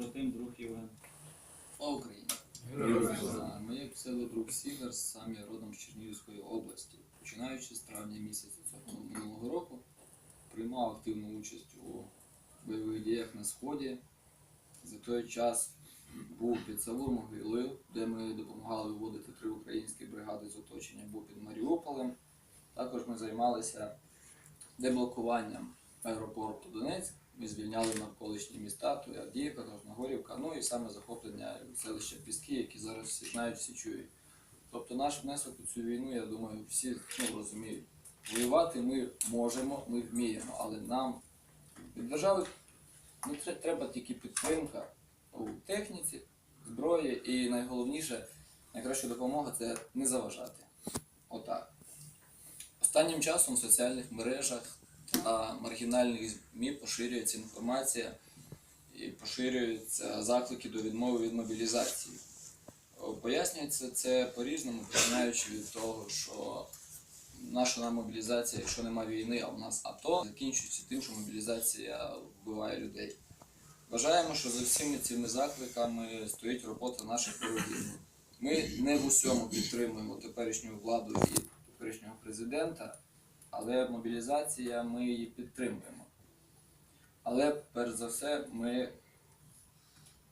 побратим, друг Євген. Слава Україні! Героям А, Моє псевдодруг Сігар, сам я родом з Чернігівської області. Починаючи з травня місяця цього минулого року, приймав активну участь у бойових діях на Сході. За той час був під Савур-Могилою, де ми допомагали виводити три українські бригади з оточення, був під Маріуполем. Також ми займалися деблокуванням аеропорту Донецьк. Ми звільняли навколишні міста, Авдіївка, Красногорівка, ну і саме захоплення селища Піски, які зараз всі знають, всі чують. Тобто наш внесок у цю війну, я думаю, всі ну, розуміють. Воювати ми можемо, ми вміємо, але нам від держави ну, треба тільки підтримка у техніці, зброї і найголовніше, найкраща допомога це не заважати. Отак. Останнім часом в соціальних мережах та маргінальних ЗМІ поширюється інформація і поширюються заклики до відмови від мобілізації. Пояснюється це по-різному, починаючи від того, що наша нам мобілізація, якщо немає війни, а в нас АТО, закінчується тим, що мобілізація вбиває людей. Вважаємо, що за всіми цими закликами стоїть робота наших ворогів. Ми не в усьому підтримуємо теперішню владу і теперішнього президента, але мобілізація ми її підтримуємо. Але перш за все ми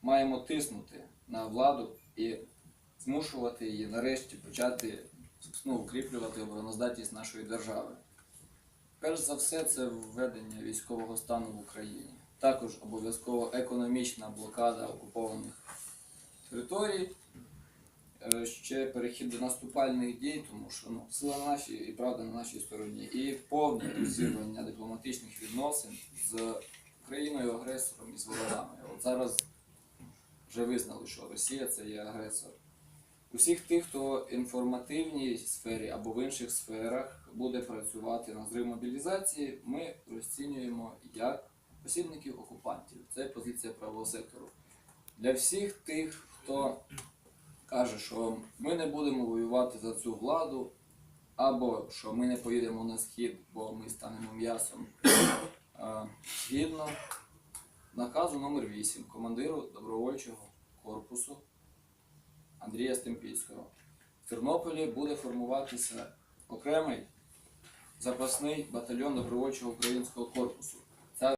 маємо тиснути на владу і змушувати її нарешті почати ну, укріплювати обороноздатність нашої держави. Перш за все, це введення військового стану в Україні. Також обов'язково економічна блокада окупованих територій, ще перехід до наступальних дій, тому що ну, сила наші і правда на нашій стороні, і повне розірвання дипломатичних відносин з країною агресором і з ворогами. От зараз вже визнали, що Росія це є агресор. Усіх тих, хто в інформативній сфері або в інших сферах буде працювати на зрив мобілізації, ми розцінюємо як посібників окупантів. Це позиція правого сектору. Для всіх тих, хто каже, що ми не будемо воювати за цю владу, або що ми не поїдемо на схід, бо ми станемо м'ясом. Згідно наказу номер 8 командиру добровольчого корпусу Андрія Стемпільського. В Тернополі буде формуватися окремий запасний батальйон добровольчого українського корпусу.